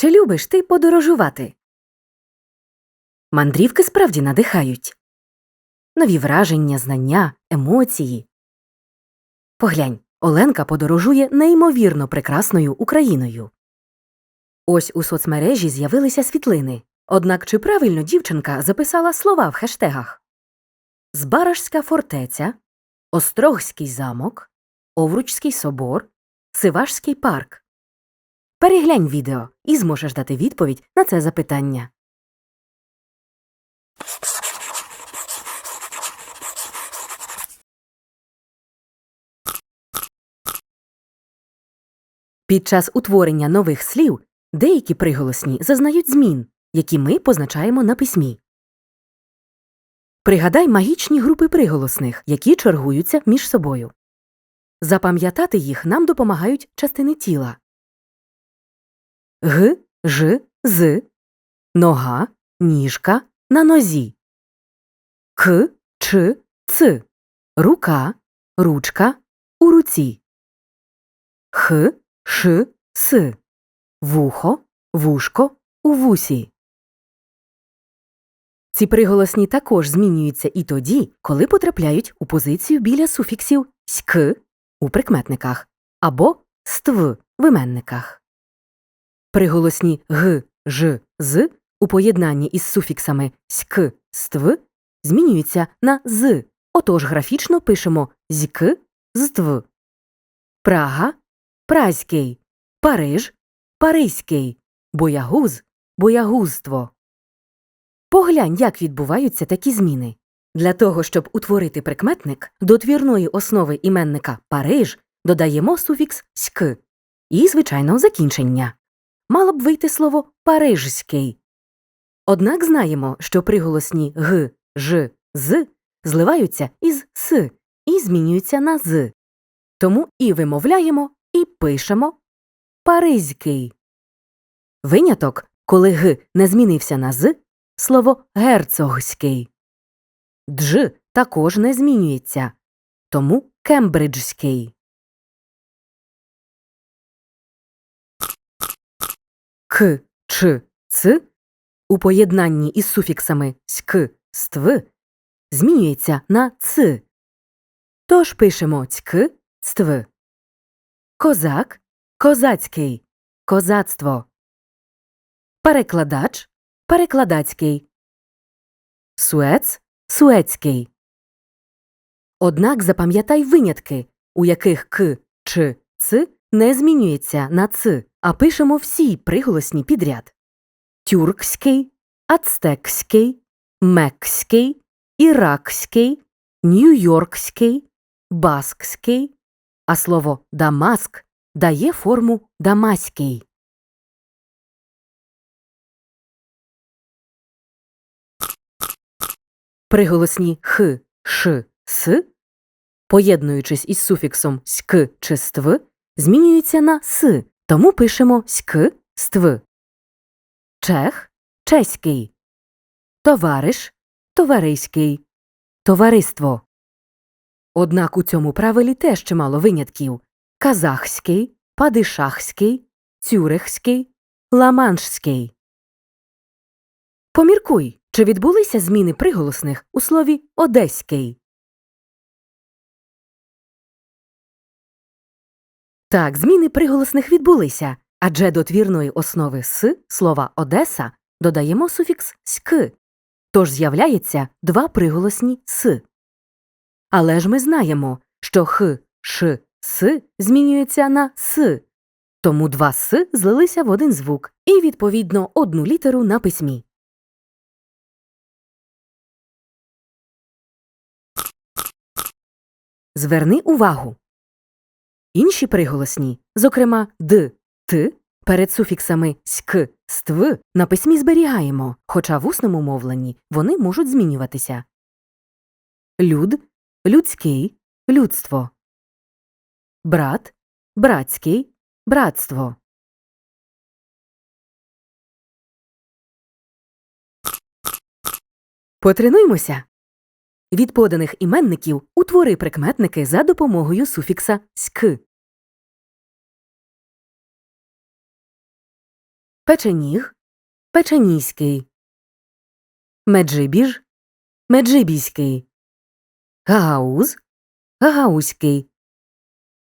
Чи любиш ти подорожувати? Мандрівки справді надихають. Нові враження, знання, емоції. Поглянь, Оленка подорожує неймовірно прекрасною Україною. Ось у соцмережі з'явилися світлини. Однак чи правильно дівчинка записала слова в хештегах? Збаражська фортеця, Острогський замок, Овручський собор, Сивашський парк. Переглянь відео і зможеш дати відповідь на це запитання. Під час утворення нових слів деякі приголосні зазнають змін, які ми позначаємо на письмі. Пригадай магічні групи приголосних, які чергуються між собою. Запам'ятати їх нам допомагають частини тіла г, ж, з, нога, ніжка на нозі, к, ч, ц, рука, ручка у руці, х, ш, с, вухо, вушко у вусі. Ці приголосні також змінюються і тоді, коли потрапляють у позицію біля суфіксів ськ у прикметниках або ств в іменниках. Приголосні г, ж, з у поєднанні із суфіксами ськ, ств змінюються на з, отож графічно пишемо зьк, здв. Прага празький, Париж паризький, боягуз боягузтво. Поглянь, як відбуваються такі зміни. Для того, щоб утворити прикметник, до твірної основи іменника Париж додаємо суфікс ськ і, звичайно, закінчення. Мало б вийти слово парижський. Однак знаємо, що приголосні г, ж, з зливаються із с і змінюються на з. Тому і вимовляємо, і пишемо паризький. Виняток, коли г не змінився на з, слово герцогський. Дж також не змінюється, тому кембриджський. К, ч, ц у поєднанні із суфіксами ськ, ств змінюється на ц. Тож пишемо цьк, ств. Козак козацький козацтво. Перекладач перекладацький. Суец суецький. Однак запам'ятай винятки, у яких к, ч, ц не змінюється на ц, а пишемо всі приголосні підряд. Тюркський, ацтекський, мекський, іракський, нью-йоркський, баскський, а слово дамаск дає форму дамаський. Приголосні х, ш, с, поєднуючись із суфіксом ськ чи ств, змінюються на с, тому пишемо ськ, ств. Чех чеський. Товариш товариський. Товариство. Однак у цьому правилі теж чимало винятків казахський, падишахський, цюрихський, ламаншський. Поміркуй, чи відбулися зміни приголосних у слові одеський. Так, зміни приголосних відбулися, адже до твірної основи с слова Одеса додаємо суфікс ськ, тож з'являється два приголосні с. Але ж ми знаємо, що х, ш, с змінюється на с, тому два с злилися в один звук і, відповідно, одну літеру на письмі. Зверни увагу. Інші приголосні, зокрема д, т, перед суфіксами ськ, ств на письмі зберігаємо, хоча в усному мовленні вони можуть змінюватися. Люд людський, людство. Брат братський, братство. Потренуймося. Від поданих іменників утвори прикметники за допомогою суфікса ськ. печеніг, печеніський, меджибіж, меджибіський, гагауз, гагаузький.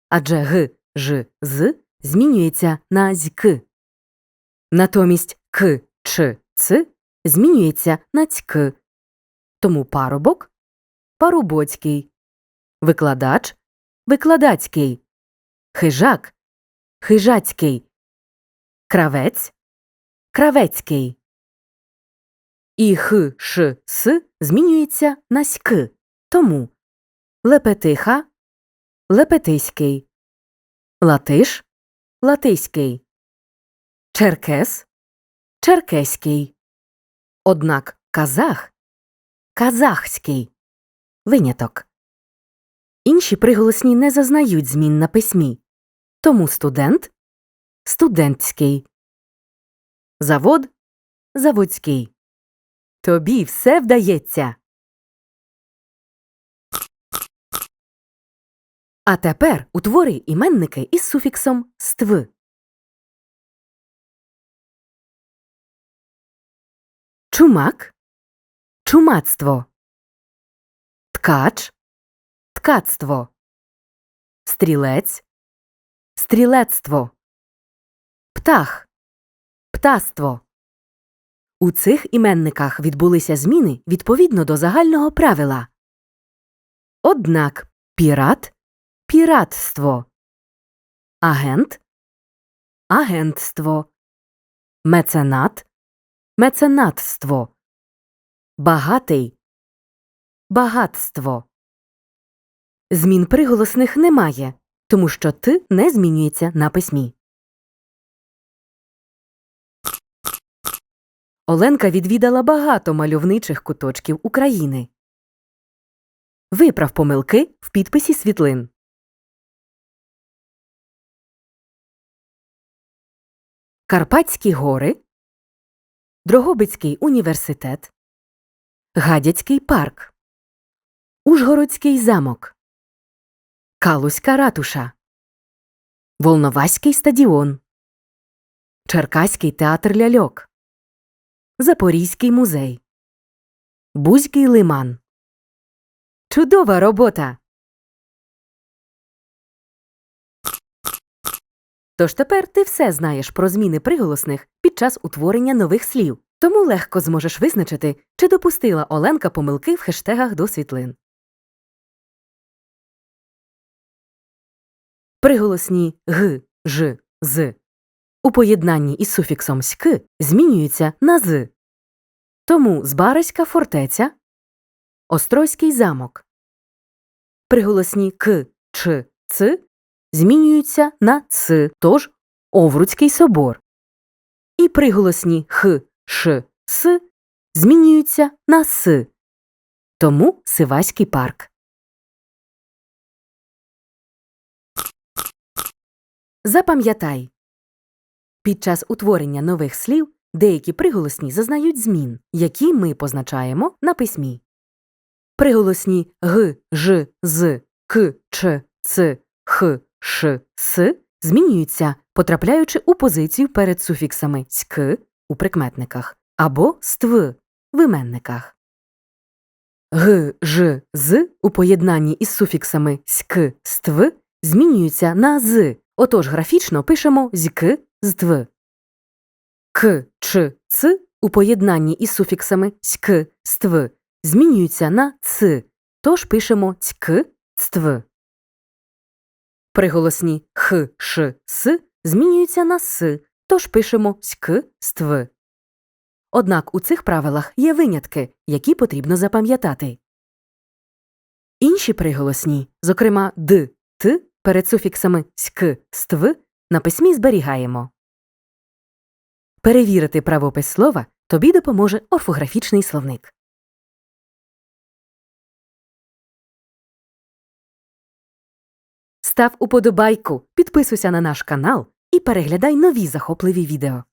Адже г, ж, з змінюється на зьк. Натомість к, ч, ц змінюється на цьк. Тому парубок парубоцький, викладач викладацький, хижак хижацький, кравець кравецький. І х, ш, с змінюється на ськ. Тому лепетиха лепетиський, латиш латиський, черкес черкеський. Однак казах казахський виняток. Інші приголосні не зазнають змін на письмі. Тому студент студентський, завод заводський. Тобі все вдається. А тепер утвори іменники із суфіксом ств. Чумак чумацтво. Ткач ткацтво. Стрілець стрілецтво. Птах птаство. У цих іменниках відбулися зміни відповідно до загального правила. Однак пірат піратство, агент агентство, меценат меценатство, багатий багатство. Змін приголосних немає, тому що ти не змінюється на письмі. Оленка відвідала багато мальовничих куточків України. Виправ помилки в підписі світлин. Карпатські гори, Дрогобицький університет, Гадяцький парк, Ужгородський замок, Калузька ратуша, Волноваський стадіон, Черкаський театр ляльок, Запорізький музей, Бузький лиман. Чудова робота! Тож тепер ти все знаєш про зміни приголосних під час утворення нових слів, тому легко зможеш визначити, чи допустила Оленка помилки в хештегах до світлин. Приголосні г, ж, з у поєднанні із суфіксом ськ змінюються на з. Тому Збаразька фортеця, Острозький замок. Приголосні к, ч, ц змінюються на ц, тож Овруцький собор. І приголосні х, ш, с змінюються на с. Тому Сиваський парк. Запам'ятай. Під час утворення нових слів деякі приголосні зазнають змін, які ми позначаємо на письмі. Приголосні г, ж, з, к, ч, ц, х, ш, с змінюються, потрапляючи у позицію перед суфіксами ськ у прикметниках або ств в іменниках. Г, ж, з у поєднанні із суфіксами ськ, ств змінюються на з, отож графічно пишемо зьк здв. К, ч, ц у поєднанні із суфіксами ськ, ств змінюються на ц, тож пишемо цьк, цтв. Приголосні х, ш, с змінюються на с, тож пишемо ськ, ств. Однак у цих правилах є винятки, які потрібно запам'ятати. Інші приголосні, зокрема д, т, перед суфіксами ськ, ств, на письмі зберігаємо. Перевірити правопис слова тобі допоможе орфографічний словник. Став уподобайку, підписуйся на наш канал і переглядай нові захопливі відео.